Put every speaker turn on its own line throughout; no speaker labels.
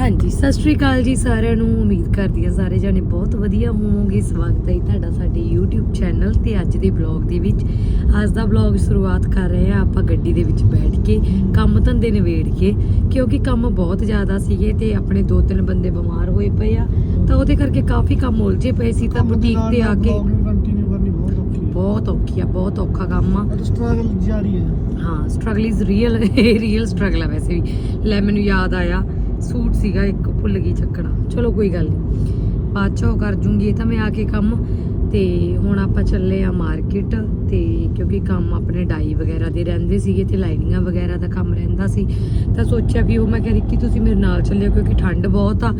ਹਾਂਜੀ ਸਤਿ ਸ਼੍ਰੀ ਅਕਾਲ ਜੀ ਸਾਰਿਆਂ ਨੂੰ। ਉਮੀਦ ਕਰਦੀ ਹਾਂ ਸਾਰੇ ਜਾਣੇ ਬਹੁਤ ਵਧੀਆ ਹੋਵੋਗੇ। ਸਵਾਗਤ ਹੈ ਤੁਹਾਡਾ ਸਾਡੇ YouTube ਚੈਨਲ ਤੇ ਅੱਜ ਦੇ ਵਲੌਗ ਦੇ ਵਿੱਚ। ਅੱਜ ਦਾ ਵਲੌਗ ਸ਼ੁਰੂਆਤ ਕਰ ਰਹੇ ਹਾਂ ਆਪਾਂ ਗੱਡੀ ਦੇ ਵਿੱਚ ਬੈਠ ਕੇ ਕੰਮ ਧੰਦੇ ਨਿਬੇੜ ਕੇ ਕਿਉਂਕਿ ਕੰਮ ਬਹੁਤ ਜ਼ਿਆਦਾ ਸੀਗੇ ਤੇ ਆਪਣੇ ਦੋ ਤਿੰਨ ਬੰਦੇ ਬਿਮਾਰ ਹੋਏ ਪਏ ਆ। ਤਾਂ ਉਹਦੇ ਕਰਕੇ ਕਾਫੀ ਕੰਮ ਉਲਝੇ ਪਏ ਸੀ ਤਾਂ ਬੁਟੀਕ ਤੇ ਆ ਕੇ
ਬਹੁਤ ਔਖੀ
ਆ ਬਹੁਤ ਔਖਾ ਕੰਮ ਆ।
ਸਟਰਗਲ ਜਾਰੀ ਹੈ।
ਹਾਂ struggle is real real struggle ਹੈ ਵੈਸੇ ਵੀ। ਲੈ ਮੈਨੂੰ ਯਾਦ ਆਇਆ ਸੂਟ ਸੀਗਾ, ਇੱਕ ਭੁੱਲ ਗਈ ਚੱਕਣਾ। ਚਲੋ ਕੋਈ ਗੱਲ ਨਹੀਂ। ਬਾਅਦ ਚੋਂ ਕਰ ਜੂੰਗੀ, ਇਹ ਤਾਂ ਮੈਂ ਆ ਕੇ ਕੰਮ। ਤੇ ਹੁਣ ਆਪਾਂ ਚੱਲੇ ਆ ਮਾਰਕੀਟ ਤੇ ਕਿਉਂਕਿ ਕੰਮ ਆਪਣੇ ਡਾਈ ਵਗੈਰਾ ਦੇ ਰਹਿੰਦੇ ਸੀਗੇ ਤੇ ਲਾਈਨਿੰਗਾਂ ਵਗੈਰਾ ਦਾ ਕੰਮ ਰਹਿੰਦਾ ਸੀ। ਤਾਂ ਸੋਚਿਆ ਵੀ ਉਹ ਮੈਂ ਕਿਹਾ, ਰਿੱਕੀ, ਤੁਸੀਂ ਮੇਰੇ ਨਾਲ ਚੱਲਿਓ ਕਿਉਂਕਿ ਠੰਡ ਬਹੁਤ ਆ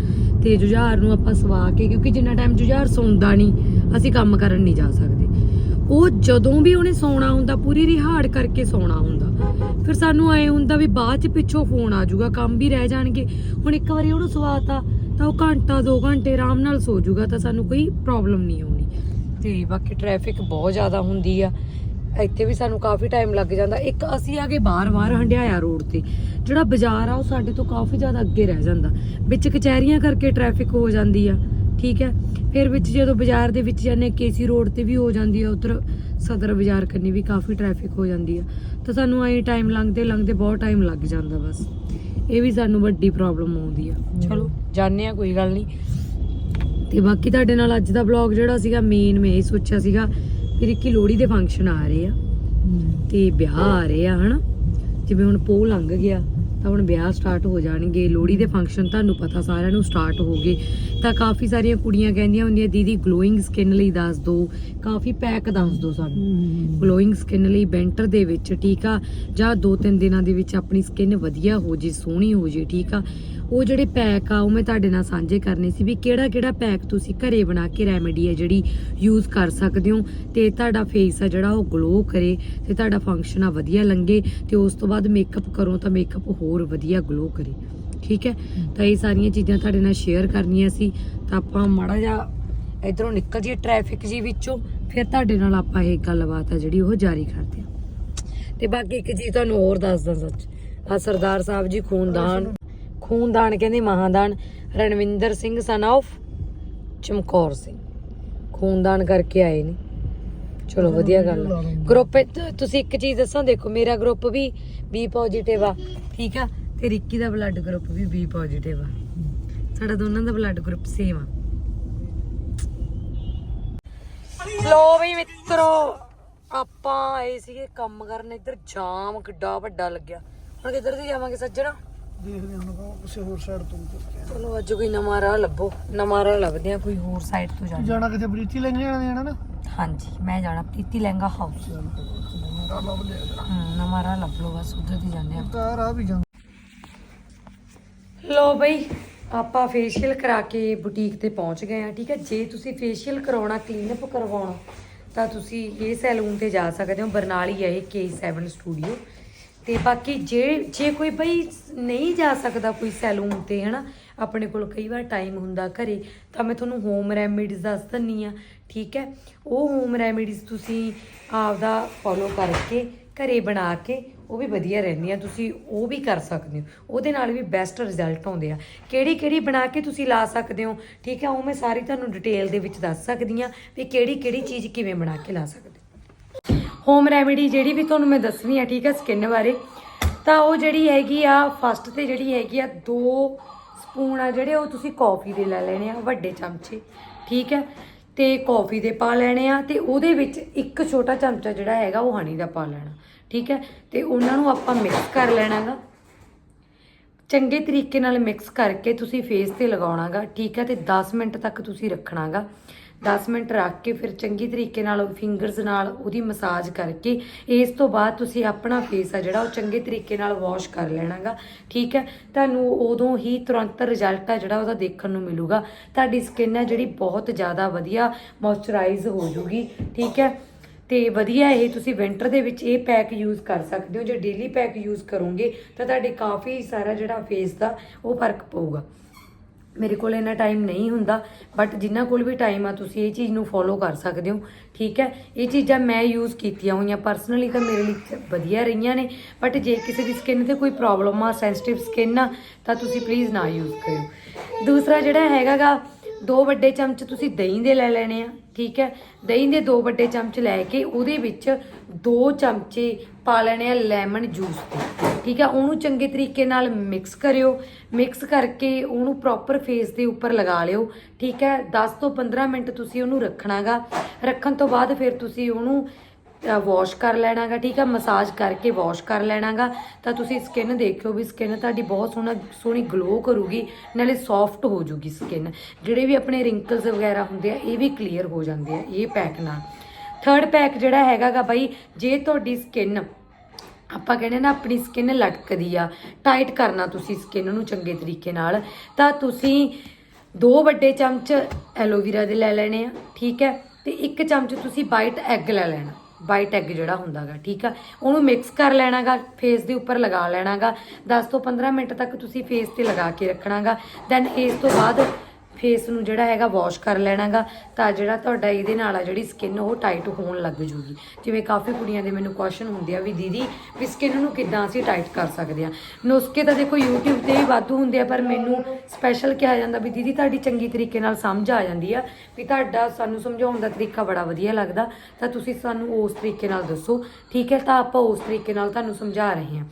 ਤੇ ਜੁਝਾਰ ਨੂੰ ਆਪਾਂ ਸਵਾ ਕੇ, ਕਿਉਂਕਿ ਜਿੰਨਾ ਟਾਈਮ ਜੁਝਾਰ ਸੌਂਦਾ ਨਹੀਂ, ਅਸੀਂ ਕੰਮ ਕਰਨ ਨਹੀਂ ਜਾ ਸਕਦੇ। ਉਹ ਜਦੋਂ ਵੀ ਉਹਨੇ ਸੌਣਾ ਹੁੰਦਾ, ਪੂਰੀ ਰਿਹਾੜ ਕਰਕੇ ਸੌਣਾ ਹੁੰਦਾ। ਫਿਰ ਸਾਨੂੰ ਐ ਹੁੰਦਾ ਵੀ ਬਾਅਦ ਚ ਪਿੱਛੋਂ ਫੋਨ ਆ ਜਾਊਗਾ, ਕੰਮ ਵੀ ਰਹਿ ਜਾਣਗੇ। ਹੁਣ ਇੱਕ ਵਾਰੀ ਉਹਨੂੰ ਸਵਾਤਾ, ਤਾਂ ਉਹ ਘੰਟਾ 2 ਘੰਟੇ ਆਰਾਮ ਨਾਲ ਸੋ ਜਾਊਗਾ, ਤਾਂ ਸਾਨੂੰ ਕੋਈ ਪ੍ਰੋਬਲਮ ਨਹੀਂ ਆਉਣੀ। ਤੇ ਬਾਕੀ ਟ੍ਰੈਫਿਕ ਬਹੁਤ ਜ਼ਿਆਦਾ ਹੁੰਦੀ ਆ। ਇੱਥੇ ਵੀ ਸਾਨੂੰ ਕਾਫੀ ਟਾਈਮ ਲੱਗ ਜਾਂਦਾ। ਇੱਕ ਅਸੀਂ ਆ ਕੇ ਬਾਰ-ਬਾਰ ਹੰਡਿਆਇਆ ਰੋਡ ਤੇ। ਜਿਹੜਾ ਬਾਜ਼ਾਰ ਆ, ਉਹ ਸਾਡੇ ਤੋਂ ਕਾਫੀ ਜ਼ਿਆਦਾ ਅੱਗੇ ਰਹਿ ਜਾਂਦਾ। ਵਿੱਚ ਕਚਹਿਰੀਆਂ ਕਰਕੇ ਟ੍ਰੈਫਿਕ ਹੋ ਜਾਂਦੀ ਆ। ਠੀਕ ਹੈ। ਫਿਰ ਵਿੱਚ ਜਦੋਂ ਬਾਜ਼ਾਰ ਦੇ ਵਿੱਚ ਜਾਂਦੇ ਕੇਸੀ ਰੋਡ ਤੇ ਵੀ ਹੋ ਜਾਂਦੀ ਆ ਉਧਰ ਸਦਰ ਬਾਜ਼ਾਰ ਕਰਨੀ ਵੀ ਕਾਫੀ ਟ੍ਰੈਫਿਕ ਹੋ ਜਾਂਦੀ ਆ ਤਾਂ ਸਾਨੂੰ ਐਂ ਟਾਈਮ ਲੰਘਦੇ ਲੰਘਦੇ ਬਹੁਤ ਟਾਈਮ ਲੱਗ ਜਾਂਦਾ ਬਸ। ਇਹ ਵੀ ਸਾਨੂੰ ਵੱਡੀ ਪ੍ਰੋਬਲਮ ਆਉਂਦੀ ਆ। ਚਲੋ ਜਾਣਦੇ ਆ ਕੋਈ ਗੱਲ ਨਹੀਂ ਤੇ ਬਾਕੀ ਤੁਹਾਡੇ ਨਾਲ ਅੱਜ ਦਾ ਵਲੌਗ ਜਿਹੜਾ ਸੀਗਾ ਮੇਨ ਮੈਂ ਇਹ ਸੋਚਿਆ ਸੀਗਾ ਫਿਰ ਇੱਕ ਲੋਹੜੀ ਦੇ ਫੰਕਸ਼ਨ ਆ ਰਹੇ ਆ। ਤੇ ਵਿਆਹ ਆ ਰਹੇ ਆ ਹਨਾ? ਜਿਵੇਂ ਹੁਣ ਪੋਹ ਲੰਘ ਗਿਆ। ਤਾਂ ਹੁਣ ਵਿਆਹ ਸਟਾਰਟ ਹੋ ਜਾਣਗੇ ਲੋਹੜੀ ਦੇ ਫੰਕਸ਼ਨ ਤੁਹਾਨੂੰ ਪਤਾ ਸਾਰਿਆਂ ਨੂੰ ਸਟਾਰਟ ਹੋ ਗਏ। ਤਾਂ ਕਾਫੀ ਸਾਰੀਆਂ ਕੁੜੀਆਂ ਕਹਿੰਦੀਆਂ ਹੁੰਦੀਆਂ ਦੀਦੀ ਗਲੋਇੰਗ ਸਕਿਨ ਲਈ ਦੱਸ ਦਿਓ ਕਾਫੀ ਪੈਕ ਦੱਸ ਦਿਓ ਸਾਨੂੰ। ਗਲੋਇੰਗ ਸਕਿਨ ਲਈ ਬੈਂਟਰ ਦੇ ਵਿੱਚ ਠੀਕ ਆ? ਜਾਂ ਦੋ ਤਿੰਨ ਦਿਨਾਂ ਦੇ ਵਿੱਚ ਆਪਣੀ ਸਕਿਨ ਵਧੀਆ ਹੋ ਜੇ ਸੋਹਣੀ ਹੋ ਜੇ ਠੀਕ ਆ? ਉਹ ਜਿਹੜੇ ਪੈਕ ਆ, ਉਹ ਮੈਂ ਤੁਹਾਡੇ ਨਾਲ ਸਾਂਝੇ ਕਰਨੇ ਸੀ ਵੀ ਕਿਹੜਾ ਕਿਹੜਾ ਪੈਕ ਤੁਸੀਂ ਘਰੇ ਬਣਾ ਕੇ ਰੈਮੇਡੀ ਹੈ ਜਿਹੜੀ ਯੂਜ਼ ਕਰ ਸਕਦੇ ਹੋ। ਤੇ ਤੁਹਾਡਾ ਫੇਸ ਆ ਜਿਹੜਾ ਉਹ ਗਲੋ ਕਰੇ ਤੇ ਤੁਹਾਡਾ ਫੰਕਸ਼ਨ ਆ ਵਧੀਆ ਲੰਗੇ ਤੇ ਉਸ ਤੋਂ ਬਾਅਦ ਮੇਕਅਪ ਕਰੋ ਤਾਂ ਮੇਕਅਪ ਹੋਰ ਵਧੀਆ ਗਲੋ ਕਰੇ। ਠੀਕ ਹੈ? ਤਾਂ ਇਹ ਸਾਰੀਆਂ ਚੀਜ਼ਾਂ ਤੁਹਾਡੇ ਨਾਲ ਸ਼ੇਅਰ ਕਰਨੀਆਂ ਸੀ। ਤਾਂ ਆਪਾਂ ਮਾੜਾ ਜਿਹਾ ਇਧਰੋਂ ਨਿਕਲ ਜੀਏ ਟ੍ਰੈਫਿਕ ਜੀ ਵਿੱਚੋਂ, ਫਿਰ ਤੁਹਾਡੇ ਨਾਲ ਆਪਾਂ ਇਹ ਗੱਲਬਾਤ ਆ ਜਿਹੜੀ ਉਹ ਜਾਰੀ ਕਰਦੇ ਹਾਂ। ਤੇ ਬਾਕੀ ਇੱਕ ਚੀਜ਼ ਤੁਹਾਨੂੰ ਹੋਰ ਦੱਸਦਾ ਸੱਚ। ਆ ਸਰਦਾਰ ਸਾਹਿਬ ਜੀ ਖੂਨਦਾਨ। ਖੂਨਦਾਨ ਕਹਿੰਦੇ ਮਹਾਦਾਨ ਰਣਵਿੰਦਰ ਸਿੰਘ ਸਨ of ਚਮਕੌਰ ਸਿੰਘ। ਖੂਨਦਾਨ ਕਰਕੇ ਆਏ ਨੇ। ਚਲੋ ਵਧੀਆ ਗੱਲ ਗਰੁੱਪ ਤੁਸੀਂ ਇੱਕ ਚੀਜ਼ ਦੱਸਾਂ ਦੇਖੋ ਮੇਰਾ ਗਰੁੱਪ ਵੀ ਬੀ ਪੋਜ਼ਿਟਿਵ ਆ ਠੀਕ ਆ? ਤੇ ਰਿੱਕੀ ਦਾ ਬਲੱਡ ਗਰੁੱਪ ਵੀ ਬੀ ਪੋਜ਼ਿਟਿਵ ਆ। ਸਾਡਾ ਦੋਨਾਂ ਦਾ ਬਲੱਡ ਗਰੁੱਪ ਸੇਮ ਆ। ਲੋ ਬਈ ਮਿੱਤਰੋ ਆਪਾਂ ਆਏ ਸੀਗੇ ਕੰਮ ਕਰਨ ਇੱਧਰ ਜਾਮ ਕਿੱਡਾ ਵੱਡਾ ਲੱਗਿਆ। ਹੁਣ ਕਿੱਧਰ ਦੀ ਜਾਵਾਂਗੇ ਸੱਜਣਾ?
ਦੇਖਦੇ ਹਾਂ ਹੁਣ ਕਿਸੇ ਹੋਰ ਸਾਈਡ ਤੋਂ ਕਰਦੇ
ਚਲੋ ਅੱਜ ਕੋਈ ਨਵਾਂ ਰਾਹ ਲੱਭੋ। ਨਵਾਂ ਰਾਹ ਲੱਭਦੇ ਆ ਕੋਈ ਹੋਰ ਸਾਈਡ ਤੋਂ
ਹਾਂ
ਜਾਣਾ।
ਜਾਣਾ ਕਿਤੇ ਬਰੀਤੀ ਲੈ ਜਾਣਾ ਨਾ?
ਹਾਂਜੀ ਮੈਂ ਜਾਣਾ ਪ੍ਰੀਤੀ ਲਹਿੰਗਾ ਹਾਊਸ
ਮੇਰਾ ਲੱਭ ਲਿਆ ਜਾ।
ਹਮ, ਨਵਾਂ ਰਾਹ ਲੱਭ ਲਓ ਬਸ ਉਧਰ ਦੀ ਜਾਂਦੇ ਆ
ਤਾਂ ਰਾਹ ਵੀ ਜਾਂਦਾ
ਲੋ ਬਈ ਆਪਾਂ ਫੇਸ਼ੀਅਲ ਕਰਾ ਕੇ ਬੁਟੀਕ ਤੇ ਪਹੁੰਚ ਗਏ ਆ ਠੀਕ ਹੈ? ਜੇ ਤੁਸੀਂ ਫੇਸ਼ੀਅਲ ਕਰਾਉਣਾ ਕਲੀਨਅਪ ਕਰਵਾਉਣਾ ਤਾਂ ਤੁਸੀਂ ਇਹ ਸੈਲੂਨ ਤੇ ਜਾ ਸਕਦੇ ਹੋ ਬਰਨਾਲੀ ਹੈ ਇਹ K7 ਸਟੂਡੀਓ ਤੇ ਬਾਕੀ ਜੇ ਜੇ ਕੋਈ ਬਈ ਨਹੀਂ ਜਾ ਸਕਦਾ ਕੋਈ ਸੈਲੂਨ ਤੇ, ਹਨਾ, ਆਪਣੇ ਕੋਲ ਕਈ ਵਾਰ ਟਾਈਮ ਹੁੰਦਾ ਘਰੇ, ਤਾਂ ਮੈਂ ਤੁਹਾਨੂੰ ਹੋਮ ਰੈਮੇਡੀਜ਼ ਦੱਸ ਦਿੰਨੀ ਆ, ਠੀਕ ਹੈ? ਉਹ ਹੋਮ ਰੈਮੇਡੀਜ਼ ਤੁਸੀਂ ਆਪਦਾ ਫੋਲੋ ਕਰਕੇ, ਘਰੇ ਬਣਾ ਕੇ, ਉਹ ਵੀ ਵਧੀਆ ਰਹਿੰਦੀਆਂ, ਤੁਸੀਂ ਉਹ ਵੀ ਕਰ ਸਕਦੇ ਹੋ। ਉਹਦੇ ਨਾਲ ਵੀ ਬੈਸਟ ਰਿਜ਼ਲਟ ਆਉਂਦੇ ਆ। ਕਿਹੜੀ ਕਿਹੜੀ ਬਣਾ ਕੇ ਤੁਸੀਂ ਲਾ ਸਕਦੇ ਹੋ? ਠੀਕ ਹੈ, ਉਹ ਮੈਂ ਸਾਰੀ ਤੁਹਾਨੂੰ ਡਿਟੇਲ ਦੇ ਵਿੱਚ ਦੱਸ ਸਕਦੀ ਆ ਵੀ ਕਿਹੜੀ ਕਿਹੜੀ ਚੀਜ਼ ਕਿਵੇਂ ਬਣਾ ਕੇ ਲਾ ਸਕਦੇ ਹੋਮ ਰੈਮੇਡੀ ਜਿਹੜੀ ਵੀ ਤੁਹਾਨੂੰ ਮੈਂ ਦੱਸਣੀ ਆ, ਠੀਕ ਆ ਸਕਿਨ ਬਾਰੇ, ਤਾਂ ਉਹ ਜਿਹੜੀ ਹੈਗੀ ਆ ਫਸਟ ਤੇ ਜਿਹੜੀ ਹੈਗੀ ਆ, ਦੋ ਸਪੂਨ ਆ ਜਿਹੜੇ, ਉਹ ਤੁਸੀਂ ਕਾਫੀ ਦੇ ਲੈ ਲੈਣੇ ਆ, ਵੱਡੇ ਚਮਚੇ, ਠੀਕ ਹੈ ਤੇ ਕਾਫੀ ਦੇ ਪਾ ਲੈਣੇ ਆ, ਤੇ ਉਹਦੇ ਵਿੱਚ ਇੱਕ ਛੋਟਾ ਚਮਚਾ ਜਿਹੜਾ ਹੈਗਾ, ਉਹ ਹਨੀ ਦਾ ਪਾ ਲੈਣਾ, ਠੀਕ ਹੈ ਤੇ ਉਹਨਾਂ ਨੂੰ ਆਪਾਂ ਮਿਕਸ ਕਰ ਲੈਣਾਗਾ। ਚੰਗੇ ਤਰੀਕੇ ਨਾਲ ਮਿਕਸ ਕਰਕੇ ਤੁਸੀਂ ਫੇਸ ਤੇ ਲਗਾਉਣਾਗਾ, ਠੀਕ ਹੈ ਤੇ 10 ਮਿੰਟ ਤੱਕ ਤੁਸੀਂ ਰੱਖਣਾਗਾ। 10 ਮਿੰਟ ਰੱਖ ਕੇ ਫਿਰ ਚੰਗੀ ਤਰੀਕੇ ਨਾਲ ਫਿੰਗਰਸ ਨਾਲ ਉਹਦੀ ਮਸਾਜ ਕਰਕੇ ਇਸ ਤੋਂ ਬਾਅਦ ਤੁਸੀਂ ਆਪਣਾ ਫੇਸ ਆ ਜਿਹੜਾ ਉਹ ਚੰਗੇ ਤਰੀਕੇ ਨਾਲ ਵਾਸ਼ ਕਰ ਲੈਣਾਗਾ, ਠੀਕ ਹੈ? ਤੁਹਾਨੂੰ ਉਦੋਂ ਹੀ ਤੁਰੰਤ ਰਿਜ਼ਲਟ ਆ ਜਿਹੜਾ ਉਹਦਾ ਦੇਖਣ ਨੂੰ ਮਿਲੂਗਾ। ਤੁਹਾਡੀ ਸਕਿਨ ਹੈ ਜਿਹੜੀ ਬਹੁਤ ਜ਼ਿਆਦਾ ਵਧੀਆ ਮੋਇਸਚਰਾਈਜ਼ ਹੋ ਜੂਗੀ, ਠੀਕ ਹੈ? ਤੇ ਵਧੀਆ ਇਹ ਤੁਸੀਂ ਵਿੰਟਰ ਦੇ ਵਿੱਚ ਇਹ ਪੈਕ ਯੂਜ਼ ਕਰ ਸਕਦੇ ਹੋ। ਜੇ ਡੇਲੀ ਪੈਕ ਯੂਜ਼ ਕਰੋਗੇ ਤਾਂ ਤੁਹਾਡੇ ਕਾਫੀ ਸਾਰਾ ਜਿਹੜਾ ਫੇਸ ਦਾ ਉਹ ਫ਼ਰਕ ਪਊਗਾ। ਮੇਰੇ ਕੋਲ ਇੰਨਾ ਟਾਈਮ ਨਹੀਂ ਹੁੰਦਾ ਬਟ ਜਿਨ੍ਹਾਂ ਕੋਲ ਵੀ ਟਾਈਮ ਆ, ਤੁਸੀਂ ਇਹ ਚੀਜ਼ ਨੂੰ ਫੋਲੋ ਕਰ ਸਕਦੇ ਹੋ, ਠੀਕ ਹੈ? ਇਹ ਚੀਜ਼ਾਂ ਮੈਂ ਯੂਜ਼ ਕੀਤੀਆਂ ਹੋਈਆਂ ਪਰਸਨਲੀ ਤਾਂ ਮੇਰੇ ਲਈ ਵਧੀਆ ਰਹੀਆਂ ਨੇ ਬਟ ਜੇ ਕਿਸੇ ਦੀ ਸਕਿਨ ਤੇ ਕੋਈ ਪ੍ਰੋਬਲਮ ਆ ਸੈਂਸਿਟਿਵ ਸਕਿਨ ਆ, ਤਾਂ ਤੁਸੀਂ ਪਲੀਜ਼ ਨਾ ਯੂਜ਼ ਕਰਿਓ। ਦੂਸਰਾ ਜਿਹੜਾ ਹੈਗਾਗਾ, ਦੋ ਵੱਡੇ ਚਮਚ ਤੁਸੀਂ ਦਹੀਂ ਦੇ ਲੈ ਲੈਣੇ ਆ, ਠੀਕ ਹੈ? ਦਹੀਂ ਦੇ ਦੋ ਵੱਡੇ ਚਮਚ ਲੈ ਕੇ ਉਹਦੇ ਵਿੱਚ ਦੋ ਚਮਚੇ ਪਾ ਲੈਣੇ ਆ ਲੈਮਨ ਜੂਸ ਦੇ। ਠੀਕ ਹੈ, ਉਹਨੂੰ ਚੰਗੇ ਤਰੀਕੇ ਨਾਲ ਮਿਕਸ ਕਰਿਓ ਮਿਕਸ ਕਰਕੇ ਉਹਨੂੰ ਪ੍ਰੋਪਰ ਫੇਸ ਦੇ ਉੱਪਰ ਲਗਾ ਲਿਓ, ਠੀਕ ਹੈ। 10 ਤੋਂ 15 ਮਿੰਟ ਤੁਸੀਂ ਉਹਨੂੰ ਰੱਖਣਾਗਾ। ਰੱਖਣ ਤੋਂ ਬਾਅਦ ਫਿਰ ਤੁਸੀਂ ਉਹਨੂੰ ਵਾਸ਼ ਕਰ ਲੈਣਾਗਾ, ਠੀਕ ਹੈ। ਮਸਾਜ ਕਰਕੇ ਵਾਸ਼ ਕਰ ਲੈਣਾਗਾ। ਤਾਂ ਤੁਸੀਂ ਸਕਿਨ ਦੇਖਿਓ ਵੀ ਸਕਿਨ ਤੁਹਾਡੀ ਬਹੁਤ ਸੋਹਣਾ, ਸੋਹਣੀ ਗਲੋ ਕਰੂਗੀ, ਨਾਲੇ ਸੌਫਟ ਹੋ ਜੂਗੀ ਸਕਿਨ ਜਿਹੜੇ ਵੀ ਆਪਣੇ ਰਿੰਕਲਸ ਵਗੈਰਾ ਹੁੰਦੇ ਆ, ਇਹ ਵੀ ਕਲੀਅਰ ਹੋ ਜਾਂਦੇ ਆ, ਇਹ ਪੈਕ ਨਾਲ। ਥਰਡ ਪੈਕ ਜਿਹੜਾ ਹੈਗਾਗਾ ਬਾਈ, ਜੇ ਤੁਹਾਡੀ ਸਕਿਨ ਆਪਾਂ ਕਹਿੰਦੇ ਨਾ, ਆਪਣੀ ਸਕਿਨ ਲਟਕਦੀ ਆ। ਟਾਈਟ ਕਰਨਾ ਤੁਸੀਂ ਸਕਿਨ ਨੂੰ ਚੰਗੇ ਤਰੀਕੇ ਨਾਲ। ਤਾਂ ਤੁਸੀਂ ਦੋ ਵੱਡੇ ਚਮਚ ਐਲੋਵੀਰਾ ਦੇ ਲੈ ਲੈਣੇ ਆ, ਠੀਕ ਹੈ? ਤੇ ਇੱਕ ਚਮਚ ਤੁਸੀਂ ਵਾਈਟ ਐਗ ਲੈ ਲੈਣਾ। ਵਾਈਟ ਐਗ ਜਿਹੜਾ ਹੁੰਦਾਗਾ, ਠੀਕ ਆ? ਉਹਨੂੰ ਮਿਕਸ ਕਰ ਲੈਣਾਗਾ ਫੇਸ ਦੇ ਉੱਪਰ ਲਗਾ ਲੈਣਾਗਾ। 10 ਤੋਂ 15 ਮਿੰਟ ਤੱਕ ਤੁਸੀਂ ਫੇਸ ਤੇ ਲਗਾ ਕੇ ਰੱਖਣਾਗਾ। ਦੈਨ ਇਸ ਤੋਂ ਬਾਅਦ ਫੇਸ ਨੂੰ ਜਿਹੜਾ ਹੈਗਾ ਵਾਸ਼ ਕਰ ਲੈਣਾਗਾ, ਤਾਂ ਜਿਹੜਾ ਤੁਹਾਡਾ ਇਹਦੇ ਨਾਲ ਆ ਜਿਹੜੀ ਸਕਿਨ ਉਹ ਟਾਈਟ ਹੋਣ ਲੱਗ ਜੂਗੀ। ਜਿਵੇਂ ਕਾਫੀ ਕੁੜੀਆਂ ਦੇ ਮੈਨੂੰ ਕੁਐਸਚਨ ਹੁੰਦੇ ਆ ਵੀ ਦੀਦੀ, ਵੀ ਸਕਿਨ ਨੂੰ ਕਿੱਦਾਂ ਅਸੀਂ ਟਾਈਟ ਕਰ ਸਕਦੇ ਆ? ਨੁਸਖੇ ਤਾਂ ਦੇਖੋ YouTube ਤੇ ਵੀ ਵਾਧੂ ਹੁੰਦੇ ਆ, ਪਰ ਮੈਨੂੰ ਸਪੈਸ਼ਲ ਕਿਹਾ ਜਾਂਦਾ ਵੀ ਦੀਦੀ, ਤੁਹਾਡੀ ਚੰਗੀ ਤਰੀਕੇ ਨਾਲ ਸਮਝ ਆ ਜਾਂਦੀ ਆ ਵੀ ਤੁਹਾਡਾ ਸਾਨੂੰ ਸਮਝਾਉਣ ਦਾ ਤਰੀਕਾ ਬੜਾ ਵਧੀਆ ਲੱਗਦਾ, ਤਾਂ ਤੁਸੀਂ ਸਾਨੂੰ ਉਸ ਤਰੀਕੇ ਨਾਲ ਦੱਸੋ। ਠੀਕ ਹੈ, ਤਾਂ ਆਪਾਂ ਉਸ ਤਰੀਕੇ ਨਾਲ ਤੁਹਾਨੂੰ ਸਮਝਾ ਰਹੇ ਹਾਂ।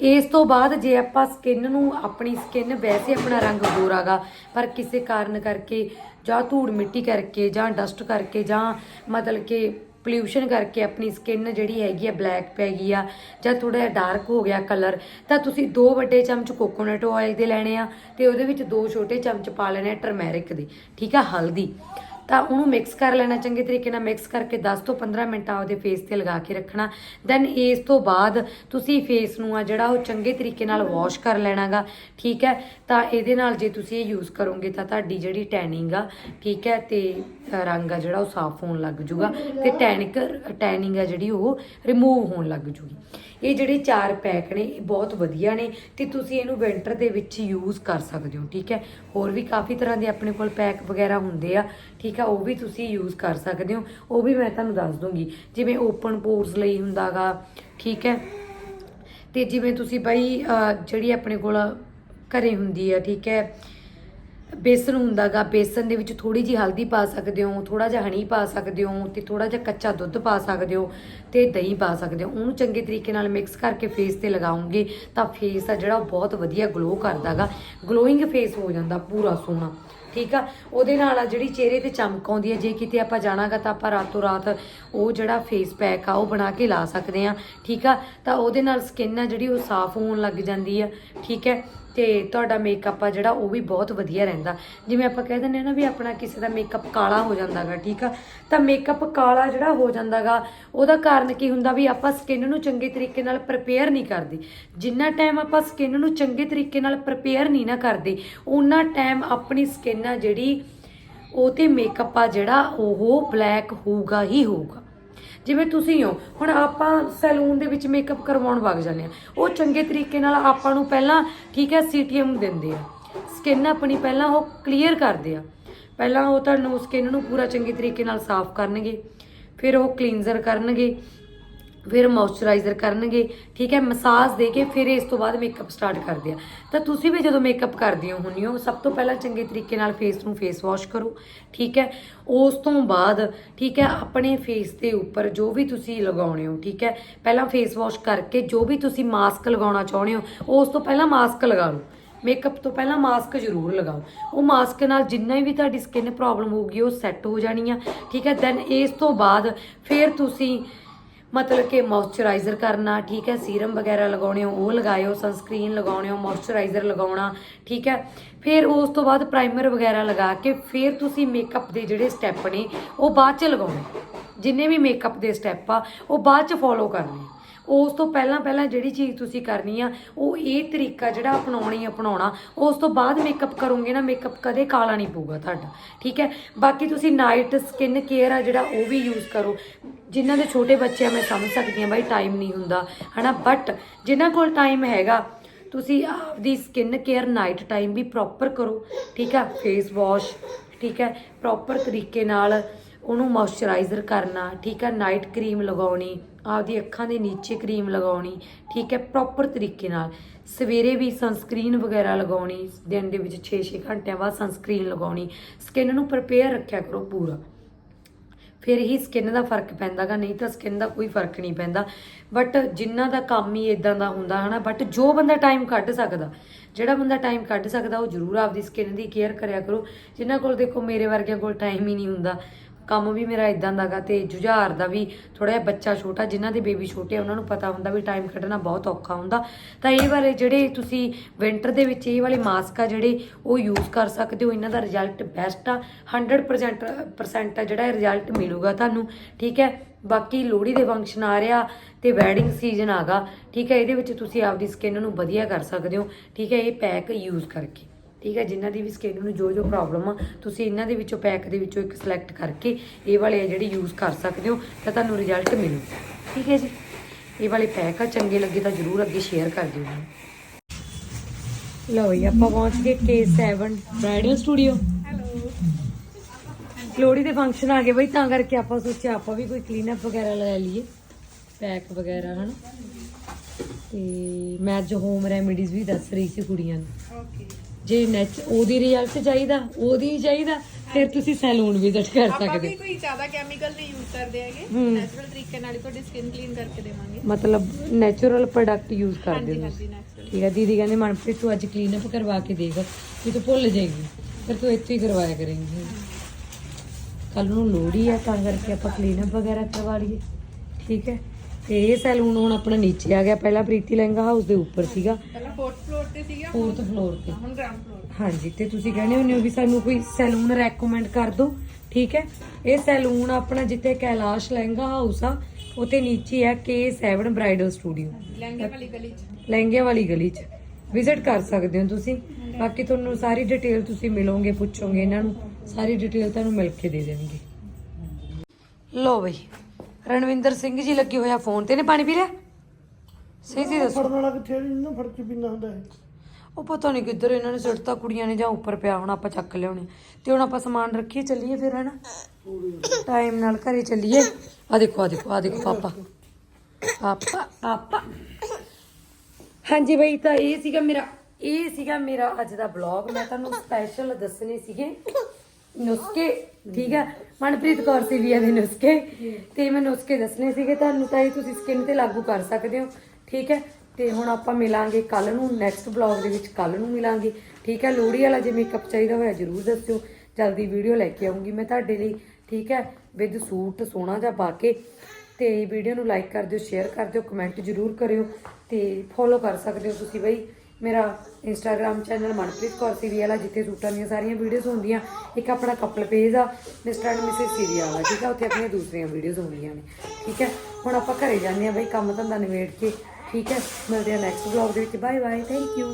ਇਸ ਤੋਂ ਬਾਅਦ ਜੇ ਆਪਾਂ ਸਕਿਨ ਨੂੰ ਆਪਣੀ ਸਕਿਨ ਵੈਸੇ ਆਪਣਾ ਰੰਗ ਗੋਰਾਗਾ ਪਰ ਕਿਸੇ ਕਾਰਨ ਕਰਕੇ ਜਾਂ ਧੂੜ ਮਿੱਟੀ ਕਰਕੇ ਜਾਂ ਡਸਟ ਕਰਕੇ ਜਾਂ ਮਤਲਬ ਕਿ ਪੋਲਿਊਸ਼ਨ ਕਰਕੇ ਆਪਣੀ ਸਕਿਨ ਜਿਹੜੀ ਹੈਗੀ ਆ ਬਲੈਕ ਪੈ ਗਈ ਆ ਜਾਂ ਥੋੜਾ ਜਿਹਾ ਡਾਰਕ ਹੋ ਗਿਆ ਕਲਰ ਤਾਂ ਤੁਸੀਂ ਦੋ ਵੱਡੇ ਚਮਚ ਕੋਕੋਨਟ ਆਇਲ ਦੇ ਲੈਣੇ ਆ ਤੇ ਉਹਦੇ ਵਿੱਚ ਦੋ ਛੋਟੇ ਚਮਚ ਪਾ ਲੈਣੇ ਆ ਟਰਮੈਰਿਕ ਦੇ, ਠੀਕ ਆ, ਹਲਦੀ। ਤਾਂ ਉਹਨੂੰ ਮਿਕਸ ਕਰ ਲੈਣਾ, ਚੰਗੇ ਤਰੀਕੇ ਨਾਲ ਮਿਕਸ ਕਰਕੇ 10 ਤੋਂ 15 ਮਿੰਟ ਆਪਦੇ ਫੇਸ ਤੇ ਲਗਾ ਕੇ ਰੱਖਣਾ। ਦੈਨ ਇਸ ਤੋਂ ਬਾਅਦ ਤੁਸੀਂ ਫੇਸ ਨੂੰ ਆ ਜਿਹੜਾ ਉਹ ਚੰਗੇ ਤਰੀਕੇ ਨਾਲ ਵਾਸ਼ ਕਰ ਲੈਣਾਗਾ, ਠੀਕ ਹੈ? ਤਾਂ ਇਹਦੇ ਨਾਲ ਜੇ ਤੁਸੀਂ ਇਹ ਯੂਜ਼ ਕਰੋਗੇ ਤਾਂ ਤੁਹਾਡੀ ਜਿਹੜੀ ਟੈਨਿੰਗ ਆ, ਠੀਕ ਹੈ? ਤੇ ਰੰਗ ਆ ਜਿਹੜਾ ਉਹ ਸਾਫ਼ ਹੋਣ ਲੱਗ ਜੂਗਾ ਤੇ ਟੈਨਿਕ ਟੈਨਿੰਗ ਆ ਜਿਹੜੀ ਉਹ ਰਿਮੂਵ ਹੋਣ ਲੱਗ ਜੂਗੀ ਇਹ ਜਿਹੜੇ ਚਾਰ ਪੈਕ ਨੇ, ਇਹ ਬਹੁਤ ਵਧੀਆ ਨੇ ਤੇ ਤੁਸੀਂ ਇਹਨੂੰ ਵਿੰਟਰ ਦੇ ਵਿੱਚ ਯੂਜ਼ ਕਰ ਸਕਦੇ ਹੋ, ਠੀਕ ਹੈ? ਹੋਰ ਵੀ ਕਾਫੀ ਤਰ੍ਹਾਂ ਦੇ ਆਪਣੇ ਕੋਲ ਪੈਕ ਵਗੈਰਾ ਹੁੰਦੇ ਆ, ਠੀਕ ਆ, ਉਹ ਵੀ ਤੁਸੀਂ ਯੂਜ਼ ਕਰ ਸਕਦੇ ਹੋ। ਉਹ ਵੀ ਮੈਂ ਤੁਹਾਨੂੰ ਦੱਸ ਦੂੰਗੀ। ਜਿਵੇਂ ਓਪਨ ਪੋਰਸ ਲਈ ਹੁੰਦਾਗਾ, ਠੀਕ ਹੈ? ਤੇ ਜਿਵੇਂ ਤੁਸੀਂ ਬਾਈ ਜਿਹੜੀ ਆਪਣੇ ਕੋਲ ਘਰੇ ਹੁੰਦੀ ਆ, ਠੀਕ ਹੈ? ਬੇਸਨ ਹੁੰਦਾਗਾ, ਬੇਸਨ ਦੇ ਵਿੱਚ ਥੋੜੀ ਜੀ ਹਲਦੀ ਪਾ ਸਕਦੇ ਹੋ ਥੋੜਾ ਜਿਹਾ ਹਣੀ ਪਾ ਸਕਦੇ ਹੋ ਤੇ ਥੋੜਾ ਜਿਹਾ ਕੱਚਾ ਦੁੱਧ ਪਾ ਸਕਦੇ ਹੋ ਤੇ ਦਹੀਂ ਪਾ ਸਕਦੇ ਹੋ। ਉਹਨੂੰ ਚੰਗੇ ਤਰੀਕੇ ਨਾਲ ਮਿਕਸ ਕਰਕੇ ਫੇਸ ਤੇ ਲਗਾਉਂਗੇ ਤਾਂ ਫੇਸ ਆ ਜਿਹੜਾ ਉਹ ਬਹੁਤ ਵਧੀਆ ਗਲੋ ਕਰਦਾਗਾ। ਗਲੋਇੰਗ ਫੇਸ ਹੋ ਜਾਂਦਾ, ਪੂਰਾ ਸੋਹਣਾ। ਠੀਕ ਆ? ਉਹਦੇ ਨਾਲ ਆ ਜਿਹੜੀ ਚਿਹਰੇ ਤੇ ਚਮਕ ਆਉਂਦੀ ਹੈ ਜੇ ਕਿਤੇ ਆਪਾਂ ਜਾਣਾਗਾ ਤਾਂ ਆਪਾਂ ਰਾਤੋਂ ਰਾਤ ਉਹ ਜਿਹੜਾ ਫੇਸ ਪੈਕ ਆ, ਉਹ ਬਣਾ ਕੇ ਲਾ ਸਕਦੇ ਆ, ਠੀਕ ਆ? ਤਾਂ ਉਹਦੇ ਨਾਲ ਸਕਿਨ ਆ ਜਿਹੜੀ ਉਹ ਸਾਫ਼ ਹੋਣ ਲੱਗ ਜਾਂਦੀ ਆ, ਠੀਕ ਹੈ? ਤੇ ਤੁਹਾਡਾ ਮੇਕਅਪ ਆ ਜਿਹੜਾ ਉਹ ਵੀ ਬਹੁਤ ਵਧੀਆ ਰਹਿੰਦਾ। ਜਿਵੇਂ ਆਪਾਂ ਕਹਿ ਦਿੰਦੇ ਆ ਨਾ ਵੀ ਆਪਣਾ ਕਿਸੇ ਦਾ ਮੇਕਅਪ ਕਾਲਾ ਹੋ ਜਾਂਦਾਗਾ, ਠੀਕ ਆ? ਤਾਂ ਮੇਕਅਪ ਕਾਲਾ ਜਿਹੜਾ ਹੋ ਜਾਂਦਾਗਾ, ਉਹਦਾ ਕਾਰਨ ਕੀ ਹੁੰਦਾ ਵੀ ਆਪਾਂ ਸਕਿਨ ਨੂੰ ਚੰਗੇ ਤਰੀਕੇ ਨਾਲ ਪ੍ਰਪੇਅਰ ਨਹੀਂ ਕਰਦੇ। ਜਿੰਨਾ ਟਾਈਮ ਆਪਾਂ ਸਕਿਨ ਨੂੰ ਚੰਗੇ ਤਰੀਕੇ ਨਾਲ ਪ੍ਰਪੇਅਰ ਨਹੀਂ ਨਾ ਕਰਦੇ ਉਹਨਾਂ ਟਾਈਮ ਆਪਣੀ ਸਕਿਨ ਆ ਜਿਹੜੀ, ਉਹ ਤੇ ਮੇਕਅਪ ਆ ਜਿਹੜਾ, ਉਹ ਬਲੈਕ ਹੋਊਗਾ ਹੀ ਹੋਊਗਾ। ਜਿਵੇਂ ਤੁਸੀਂ ਹੋ, ਹੁਣ ਆਪਾਂ ਸੈਲੂਨ ਦੇ ਵਿੱਚ ਮੇਕਅਪ ਕਰਵਾਉਣ ਵਗ ਜਾਂਦੇ ਆ ਉਹ ਚੰਗੇ ਤਰੀਕੇ ਨਾਲ ਆਪਾਂ ਨੂੰ ਪਹਿਲਾਂ ਠੀਕ ਹੈ, ਸੀਟੀਐਮ ਦਿੰਦੇ ਆ। ਸਕਿਨ ਆਪਣੀ ਪਹਿਲਾਂ ਉਹ ਕਲੀਅਰ ਕਰਦੇ ਆ। ਪਹਿਲਾਂ ਉਹ ਤੁਹਾਨੂੰ ਸਕਿਨ ਨੂੰ ਪੂਰਾ ਚੰਗੇ ਤਰੀਕੇ ਨਾਲ ਸਾਫ਼ ਕਰਨਗੇ, ਫਿਰ ਉਹ ਕਲੀਨਜ਼ਰ ਕਰਨਗੇ। ਫਿਰ ਮੋਇਸਚਰਾਈਜ਼ਰ ਕਰਨਗੇ, ਠੀਕ ਹੈ ਮਸਾਜ ਦੇ ਕੇ ਫਿਰ ਇਸ ਤੋਂ ਬਾਅਦ ਮੇਕਅਪ ਸਟਾਰਟ ਕਰਦੇ ਆ। ਤਾਂ ਤੁਸੀਂ ਵੀ ਜਦੋਂ ਮੇਕਅਪ ਕਰਦੇ ਹੋ ਹੁੰਨੀ ਹੋ, ਸਭ ਤੋਂ ਪਹਿਲਾਂ ਚੰਗੇ ਤਰੀਕੇ ਨਾਲ ਫੇਸ ਨੂੰ ਫੇਸ ਵਾਸ਼ ਕਰੋ, ਠੀਕ ਹੈ। ਉਸ ਤੋਂ ਬਾਅਦ, ਠੀਕ ਹੈ, ਆਪਣੇ ਫੇਸ ਦੇ ਉੱਪਰ ਜੋ ਵੀ ਤੁਸੀਂ ਲਗਾਉਣੇ ਹੋ, ਠੀਕ ਹੈ, ਪਹਿਲਾਂ ਫੇਸ ਵਾਸ਼ ਕਰਕੇ ਜੋ ਵੀ ਤੁਸੀਂ ਮਾਸਕ ਲਗਾਉਣਾ ਚਾਹੁੰਦੇ ਹੋ, ਉਸ ਤੋਂ ਪਹਿਲਾਂ ਮਾਸਕ ਲਗਾ ਲਓ। ਮੇਕਅਪ ਤੋਂ ਪਹਿਲਾਂ ਮਾਸਕ ਜ਼ਰੂਰ ਲਗਾਓ। ਉਹ ਮਾਸਕ ਨਾਲ ਜਿੰਨਾ ਵੀ ਤੁਹਾਡੀ ਸਕਿਨ ਪ੍ਰੋਬਲਮ ਹੋਊਗੀ, ਉਹ ਸੈੱਟ ਹੋ ਜਾਣੀ ਆ, ਠੀਕ ਹੈ। ਦੈਨ ਇਸ ਤੋਂ ਬਾਅਦ ਫਿਰ ਤੁਸੀਂ ਮਤਲਬ ਕਿ ਮੌਇਸਚਰਾਈਜ਼ਰ ਕਰਨਾ, ਠੀਕ ਹੈ ਸੀਰਮ ਵਗੈਰਾ ਲਗਾਉਣੇ ਹੋ, ਉਹ ਲਗਾਇਓ ਸਨਸਕ੍ਰੀਨ ਲਗਾਉਣੇ ਹੋ ਮੌਇਸਚਰਾਈਜ਼ਰ ਲਗਾਉਣਾ, ਠੀਕ ਹੈ। ਫਿਰ ਉਸ ਤੋਂ ਬਾਅਦ ਪ੍ਰਾਈਮਰ ਵਗੈਰਾ ਲਗਾ ਕੇ ਫਿਰ ਤੁਸੀਂ ਮੇਕਅਪ ਦੇ ਜਿਹੜੇ ਸਟੈਪ ਨੇ, ਉਹ ਬਾਅਦ ਚ ਲਗਾਉਣੇ। ਜਿੰਨੇ ਵੀ ਮੇਕਅਪ ਦੇ ਸਟੈਪ ਆ, ਉਹ ਬਾਅਦ ਚ ਫੋਲੋ ਕਰਨੇ। ਉਸ ਤੋਂ ਪਹਿਲਾਂ ਪਹਿਲਾਂ ਜਿਹੜੀ ਚੀਜ਼ ਤੁਸੀਂ ਕਰਨੀ ਆ, ਉਹ ਇਹ ਤਰੀਕਾ ਜਿਹੜਾ ਅਪਣਾਉਣੀ ਅਪਣਾਉਣਾ, ਉਸ ਤੋਂ ਬਾਅਦ ਮੇਕਅਪ ਕਰੋਗੇ ਨਾ ਮੇਕਅਪ ਕਦੇ ਕਾਲਾ ਨਹੀਂ ਪਊਗਾ ਤੁਹਾਡਾ, ਠੀਕ ਹੈ? ਬਾਕੀ ਤੁਸੀਂ ਨਾਈਟ ਸਕਿਨ ਕੇਅਰ ਆ ਜਿਹੜਾ ਉਹ ਵੀ ਯੂਜ਼ ਕਰੋ। ਜਿਨ੍ਹਾਂ ਦੇ ਛੋਟੇ ਬੱਚੇ ਆ, ਮੈਂ ਸਮਝ ਸਕਦੀ ਆ ਬਾਈ ਟਾਈਮ ਨਹੀਂ ਹੁੰਦਾ, ਹਨਾ? ਬਟ ਜਿਨ੍ਹਾਂ ਕੋਲ ਟਾਈਮ ਹੈਗਾ, ਤੁਸੀਂ ਆਪਦੀ ਸਕਿਨ ਕੇਅਰ ਨਾਈਟ ਟਾਈਮ ਵੀ ਪ੍ਰੋਪਰ ਕਰੋ, ਠੀਕ ਆ ਫੇਸ ਵਾਸ਼ ਠੀਕ ਹੈ? ਪ੍ਰੋਪਰ ਤਰੀਕੇ ਨਾਲ ਉਹਨੂੰ ਮੋਇਸਚਰਾਈਜ਼ਰ ਕਰਨਾ, ਠੀਕ ਹੈ? ਨਾਈਟ ਕਰੀਮ ਲਗਾਉਣੀ ਆਪਦੀ ਅੱਖਾਂ ਦੇ ਨੀਚੇ ਕਰੀਮ ਲਗਾਉਣੀ, ਠੀਕ ਹੈ ਪ੍ਰੋਪਰ ਤਰੀਕੇ ਨਾਲ। ਸਵੇਰੇ ਵੀ ਸਨਸਕ੍ਰੀਨ ਵਗੈਰਾ ਲਗਾਉਣੀ, ਦਿਨ ਦੇ ਵਿੱਚ 6-6 ਘੰਟਿਆਂ ਬਾਅਦ ਸਨਸਕ੍ਰੀਨ ਲਗਾਉਣੀ। ਸਕਿਨ ਨੂੰ ਪ੍ਰਪੇਅਰ ਰੱਖਿਆ ਕਰੋ ਪੂਰਾ। ਫਿਰ ਹੀ ਸਕਿਨ ਦਾ ਫ਼ਰਕ ਪੈਂਦਾਗਾ, ਨਹੀਂ ਤਾਂ ਸਕਿਨ ਦਾ ਕੋਈ ਫ਼ਰਕ ਨਹੀਂ ਪੈਂਦਾ। ਬਟ ਜਿਨ੍ਹਾਂ ਦਾ ਕੰਮ ਹੀ ਇਦਾਂ ਦਾ ਹੁੰਦਾ ਹਨਾ ਬਟ ਜੋ ਬੰਦਾ ਟਾਈਮ ਕੱਢ ਸਕਦਾ, ਜਿਹੜਾ ਬੰਦਾ ਟਾਈਮ ਕੱਢ ਸਕਦਾ, ਉਹ ਜ਼ਰੂਰ ਆਪਦੀ ਸਕਿਨ ਦੀ ਕੇਅਰ ਕਰਿਆ ਕਰੋ। ਜਿਨ੍ਹਾਂ ਕੋਲ ਦੇਖੋ ਮੇਰੇ ਵਰਗਿਆਂ ਕੋਲ ਟਾਈਮ ਹੀ ਨਹੀਂ ਹੁੰਦਾ। ਕੰਮ ਵੀ ਮੇਰਾ ਇਦਾਂ ਦਾਗਾ ਤੇ ਜੁਝਾਰ ਦਾ ਵੀ ਥੋੜਾ ਜਿਹਾ ਬੱਚਾ ਛੋਟਾ, ਜਿਨ੍ਹਾਂ ਦੇ ਬੇਬੀ ਛੋਟੇ ਉਹਨਾਂ ਨੂੰ ਪਤਾ ਹੁੰਦਾ ਵੀ ਟਾਈਮ ਕੱਢਣਾ ਬਹੁਤ ਔਖਾ ਹੁੰਦਾ। ਤਾਂ ਇਹ ਵਾਲੇ ਜਿਹੜੇ ਤੁਸੀਂ ਵਿੰਟਰ ਦੇ ਵਿੱਚ ਇਹ ਵਾਲੇ ਮਾਸਕ ਆ ਜਿਹੜੇ ਉਹ ਯੂਜ਼ ਕਰ ਸਕਦੇ ਹੋ, ਇਹਨਾਂ ਦਾ ਰਿਜ਼ਲਟ ਬੈਸਟ ਆ। 100% ਪਰਸੈਂਟ ਆ ਜਿਹੜਾ ਰਿਜ਼ਲਟ ਮਿਲੂਗਾ ਤੁਹਾਨੂੰ, ਠੀਕ ਹੈ? ਬਾਕੀ ਲੋਹੜੀ ਦੇ ਫੰਕਸ਼ਨ ਆ ਰਿਹਾ ਤੇ ਵੈਡਿੰਗ ਸੀਜ਼ਨ ਆਗਾ ਠੀਕ ਹੈ? ਇਹਦੇ ਵਿੱਚ ਤੁਸੀਂ ਆਪਦੀ ਸਕਿਨ ਨੂੰ ਵਧੀਆ ਕਰ ਸਕਦੇ ਹੋ, ਠੀਕ ਹੈ? ਇਹ ਪੈਕ ਯੂਜ਼ ਕਰਕੇ। ਠੀਕ ਹੈ, ਜਿਨ੍ਹਾਂ ਦੀ ਵੀ ਸਕਿਨ ਨੂੰ ਜੋ ਜੋ ਪ੍ਰੋਬਲਮ ਆ, ਤੁਸੀਂ ਇਹਨਾਂ ਦੇ ਵਿੱਚੋਂ ਪੈਕ ਦੇ ਵਿੱਚੋਂ ਇੱਕ ਸਿਲੈਕਟ ਕਰਕੇ ਇਹ ਵਾਲੇ ਆ ਜਿਹੜੇ ਯੂਜ਼ ਕਰ ਸਕਦੇ ਹੋ, ਤਾਂ ਤੁਹਾਨੂੰ ਰਿਜ਼ਲਟ ਮਿਲੂ। ਠੀਕ ਹੈ ਜੀ? ਇਹ ਵਾਲੇ ਪੈਕ ਆ, ਚੰਗੇ ਲੱਗੇ ਤਾਂ ਜਰੂਰ ਅੱਗੇ ਸ਼ੇਅਰ ਕਰ ਦਿਓ ਜੀ ਲਓ ਜੀ, ਆਪਾਂ ਪਹੁੰਚ ਗਏ K7 bridal studio
hello
Lohri ਦੇ ਫੰਕਸ਼ਨ ਆ ਗਏ ਬਈ, ਤਾਂ ਕਰਕੇ ਆਪਾਂ ਸੋਚਿਆ ਆਪਾਂ ਵੀ ਕੋਈ ਕਲੀਨਅਪ ਵਗੈਰਾ ਲੈ ਲਈਏ ਪੈਕ ਵਗੈਰਾ, ਹਨ? ਤੇ ਮੈਂ ਅੱਜ ਹੋਮ ਰੈਮੀਡੀਜ਼ ਵੀ ਦੱਸ ਰਹੀ ਸੀ ਕੁੜੀਆਂ ਨੂੰ।
ਓਕੇ
ਜੇ ਨੈਚ ਉਹਦੀ ਰਿਜ਼ਲਟ ਚਾਹੀਦਾ ਉਹਦੀ ਚਾਹੀਦਾ ਫਿਰ ਤੁਸੀਂ ਸੈਲੂਨ ਵਿਜ਼ਿਟ ਕਰ
ਆਪਾਂ
ਸਕਦੇ।
ਵੀ ਕੋਈ ਜ਼ਿਆਦਾ ਕੈਮੀਕਲ ਨਹੀਂ ਯੂਜ਼ ਕਰਦੇ ਹੈਗੇ।
ਹੂੰ।
ਨੈਚੁਰਲ ਤਰੀਕੇ ਨਾਲ ਹੀ ਤੁਹਾਡੀ ਸਕਿਨ ਕਲੀਨ ਕਰਕੇ ਦੇਵਾਂਗੇ।
ਮਤਲਬ ਨੈਚੁਰਲ ਪ੍ਰੋਡਕਟ ਯੂਜ਼ ਕਰਦੇ
ਹਾਂਜੀ
ਹੋ
ਹਾਂਜੀ
ਤੁਸੀਂ
ਨੈਚੁਰਲ
ਠੀਕ ਹੈ ਦੀਦੀ ਕਹਿੰਦੇ ਮਨਪ੍ਰੀਤ ਤੂੰ ਅੱਜ ਕਲੀਨਅਪ ਕਰਵਾ ਕੇ ਦੇਖ। ਵੀ ਤੂੰ ਭੁੱਲ ਜਾਏਗੀ ਫਿਰ ਤੂੰ ਇੱਥੇ ਹੀ ਕਰਵਾਇਆ ਕਰੇਂਗੀ। ਕੱਲ ਨੂੰ ਲੋਹੜੀ ਆ ਤਾਂ ਕਰਕੇ ਆਪਾਂ ਕਲੀਨਅਪ ਵਗੈਰਾ ਕਰਵਾ ਲਈਏ। ਠੀਕ ਹੈ? ਤੇ ਇਹ ਸੈਲੂਨ ਹੁਣ ਆਪਣਾ ਨੀਚੇ ਆ ਗਿਆ। ਪਹਿਲਾਂ ਪ੍ਰੀਤੀ ਲਹਿੰਗਾ ਹਾਊਸ ਦੇ ਉੱਪਰ ਸੀਗਾ।
ਪਹਿਲਾਂ ਫੋਰਥ ਫਲੋਰ ਤੇ ਸੀਗਾ
ਫੋਰਥ ਫਲੋਰ ਤੇ।
ਹੁਣ ਗਰਾਊਂਡ ਫਲੋਰ
ਹਾਂਜੀ ਤੇ ਤੁਸੀਂ ਕਹਿੰਦੇ ਹੁੰਦੇ ਹੋ ਵੀ ਸਾਨੂੰ ਕੋਈ ਸੈਲੂਨ ਰეკਮੈਂਡ ਕਰ ਦਿਓ ਠੀਕ ਹੈ? ਇਹ ਸੈਲੂਨ ਆਪਣਾ ਜਿੱਥੇ ਕੈਲਾਸ਼ ਲਹਿੰਗਾ ਹਾਊਸ ਆ ਉਤੇ ਨੀਚੇ ਹੈ K7 ਬ੍ਰਾਈਡਲ ਸਟੂਡੀਓ
ਲਹਿੰਗੇ ਵਾਲੀ ਗਲੀ 'ਚ।
ਲਹਿੰਗੇ ਵਾਲੀ ਗਲੀ 'ਚ। ਵਿਜ਼ਿਟ ਕਰ ਸਕਦੇ ਹੋ ਤੁਸੀਂ। ਬਾਕੀ ਤੁਹਾਨੂੰ ਸਾਰੀ ਡਿਟੇਲ ਤੁਸੀਂ ਮਿਲੋਗੇ ਪੁੱਛੋਗੇ ਇਹਨਾਂ ਨੂੰ। ਸਾਰੀ ਡਿਟੇਲ ਤੁਹਾਨੂੰ ਮਿਲ ਕੇ ਦੇ ਦੇਣਗੇ। ਲੋ ਬਈ। ਰਣਵਿੰਦਰ ਸਿੰਘ ਜੀ ਲੱਗੇ ਹੋਇਆ ਫੋਨ ਤੇ ਨੇ ਪਾਣੀ ਪੀ ਲਿਆ? ਸਹੀ ਸੀ ਦੱਸੋ।
ਫੜਨ ਵਾਲਾ ਕਿੱਥੇ ਨਹੀਂ ਨਾ ਫੜ ਕੇ ਪੀਂਦਾ ਹੁੰਦਾ ਹੈ
ਉਹ ਪਤਾ ਨਹੀਂ ਕਿੱਧਰ ਇਹਨਾਂ ਨੇ ਸੁੱਟਤਾ ਕੁੜੀਆਂ ਨੇ ਜਾਂ ਉੱਪਰ ਪਿਆ ਹੁਣ ਆਪਾਂ ਚੱਕ ਲਿਆਉਣੇ। ਤੇ ਹੁਣ ਆਪਾਂ ਸਮਾਨ ਰੱਖੀਏ ਚੱਲੀਏ ਫਿਰ ਹਨਾ? ਟਾਈਮ ਨਾਲ ਘਰੇ ਚੱਲੀਏ। ਆ ਦੇਖੋ ਆ ਦੇਖੋ ਆ ਦੇਖੋ ਪਾਪਾ। ਪਾਪਾ ਪਾਪਾ। ਹਾਂਜੀ ਬਈ ਤਾਂ ਇਹ ਸੀਗਾ ਮੇਰਾ ਇਹ ਸੀਗਾ ਮੇਰਾ ਅੱਜ ਦਾ ਬਲੌਗ ਮੈਂ ਤੁਹਾਨੂੰ ਸਪੈਸ਼ਲ ਦੱਸਣੇ ਸੀਗੇ ਨੁਸਖੇ ਠੀਕ ਹੈ? ਮਨਪ੍ਰੀਤ ਕੌਰ ਸੀਵੀਆ ਦੇ ਨੁਸਖੇ। ਤੇ ਮੈਂ ਨੁਸਖੇ ਦੱਸਣੇ ਸੀਗੇ। ਤੁਹਾਨੂੰ ਤਾਂ ਇਹ ਤੁਸੀਂ ਸਕਿਨ ਤੇ ਲਾਗੂ ਕਰ ਸਕਦੇ ਹੋ। ਠੀਕ ਹੈ? ਤੇ ਹੁਣ ਆਪਾਂ ਮਿਲਾਂਗੇ ਕੱਲ ਨੂੰ ਨੈਕਸਟ ਬਲੌਗ ਦੇ ਵਿੱਚ ਕੱਲ ਨੂੰ ਮਿਲਾਂਗੇ। ਠੀਕ ਹੈ? ਲੋਹੜੀ ਵਾਲਾ ਜੇ ਮੇਕਅਪ ਚਾਹੀਦਾ ਹੋਇਆ ਜਰੂਰ ਦੱਸਿਓ। ਜਲਦੀ ਵੀਡੀਓ ਲੈ ਕੇ ਆਉਂਗੀ ਮੈਂ ਤੁਹਾਡੇ ਲਈ। ਠੀਕ ਹੈ? ਵਿਦ ਸੂਟ ਸੋਹਣਾ ਜਿਹਾ ਪਾ ਕੇ। ਤੇ ਵੀਡੀਓ ਨੂੰ ਲਾਈਕ ਕਰ ਦਿਓ ਸ਼ੇਅਰ ਕਰ ਦਿਓ ਕਮੈਂਟ ਜਰੂਰ ਕਰਿਓ। ਤੇ ਫੋਲੋ ਕਰ ਸਕਦੇ ਹੋ ਤੁਸੀਂ ਬਈ। ਮੇਰਾ Instagram channel Manpreet Kaur serial ਜਿੱਥੇ ਸੂਟਾਂ ਦੀਆਂ ਸਾਰੀਆਂ ਵੀਡੀਓਜ਼ ਹੁੰਦੀਆਂ। ਇੱਕ ਆਪਣਾ ਕਪਲ ਪੇਜ ਆ ਮਿਸਟਰ ਐਂਡ ਮਿਸਿਸ ਸੀਰੀਅਲ ਆ, ਠੀਕ ਆ? ਉੱਥੇ ਆਪਣੀਆਂ ਦੂਸਰੀਆਂ ਵੀਡੀਓਜ਼ ਹੁੰਦੀਆਂ ਨੇ, ਠੀਕ ਹੈ ਹੁਣ ਆਪਾਂ ਘਰੇ ਜਾਂਦੇ ਆ ਬਈ, ਕੰਮ ਧੰਦਾ ਨਿਬੇੜ ਕੇ, ਠੀਕ ਹੈ ਮਿਲਦੇ ਆ ਨੈਕਸਟ ਵਲੌਗ ਦੇ ਵਿੱਚ। Bye bye thank you